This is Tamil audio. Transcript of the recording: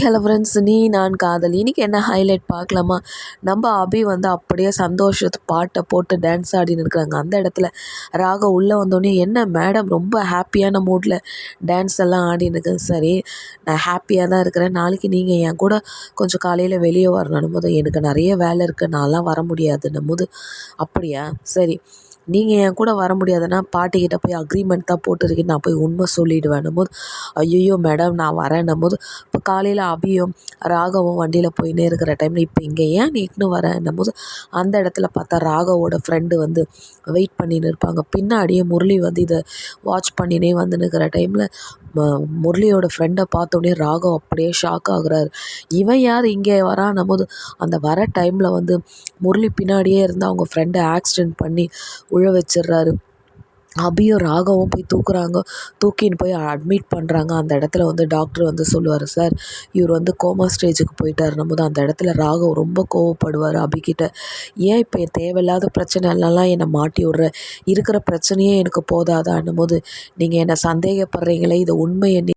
ஹலோ ஃப்ரெண்ட்ஸ் நீ நான் காதல். இன்னைக்கு என்ன ஹைலைட் பார்க்கலாமா? நம்ம அபி வந்து அப்படியே சந்தோஷத்து பாட்டை போட்டு டான்ஸ் ஆடின்னு இருக்கிறாங்க. அந்த இடத்துல ராக உள்ளே வந்தோடனே என்ன மேடம் ரொம்ப ஹாப்பியான மூடில் டான்ஸ் எல்லாம் ஆடின்னு இருக்கு சரி நான் ஹாப்பியாக தான் இருக்கிறேன். நாளைக்கு நீங்கள் என் கூட கொஞ்சம் காலையில் வெளியே வரணும் போது எனக்கு நிறைய வேலை இருக்குது நான்லாம் வர முடியாதுன்னும் போது அப்படியா? சரி நீங்கள் என் கூட வர முடியாதுன்னா பாட்டிக்கிட்ட போய் அக்ரிமெண்ட் தான் போட்டிருக்கேன். நான் போய் உண்மை சொல்லிவிடுவேன்னும் போது ஐயோ மேடம் நான் வரேன்னும் போது இப்போ காலையில் அபியும் ராகவும் வண்டியில் போயின்னே இருக்கிற டைமில் இப்போ இங்கே ஏன் நீட்னு வரேன்னும் போது அந்த இடத்துல பார்த்தா ராகவோட ஃப்ரெண்டு வந்து வெயிட் பண்ணின்னு இருப்பாங்க. பின்னாடியே முரளி வந்து இதை வாட்ச் பண்ணினே வந்து நிற்கிற டைமில் முரளியோட ஃப்ரெண்டை பார்த்தோன்னே ராகவ் அப்படியே ஷாக் ஆகுறாரு. இவன் யார் இங்கே வரான்னும் போது அந்த வர டைமில் வந்து முரளி பின்னாடியே இருந்து அவங்க ஃப்ரெண்டை ஆக்சிடெண்ட் பண்ணி உழ வச்சிடுறாரு. அபியும் ராகவும் போய் தூக்குறாங்க. தூக்கின்னு போய் அட்மிட் பண்ணுறாங்க அந்த இடத்துல வந்து டாக்டர் வந்து சொல்லுவார் சார் இவர் வந்து கோமா ஸ்டேஜுக்கு போயிட்டாருன்னும் போது அந்த இடத்துல ராகவ் ரொம்ப கோவப்படுவார் அபிக்கிட்ட ஏன் இப்போ தேவையில்லாத பிரச்சனைலாம் என்னை மாட்டி விட்ற? இருக்கிற பிரச்சனையே எனக்கு போதாதான்னும் போது நீங்கள் என்னை சந்தேகப்படுறீங்களே இது உண்மை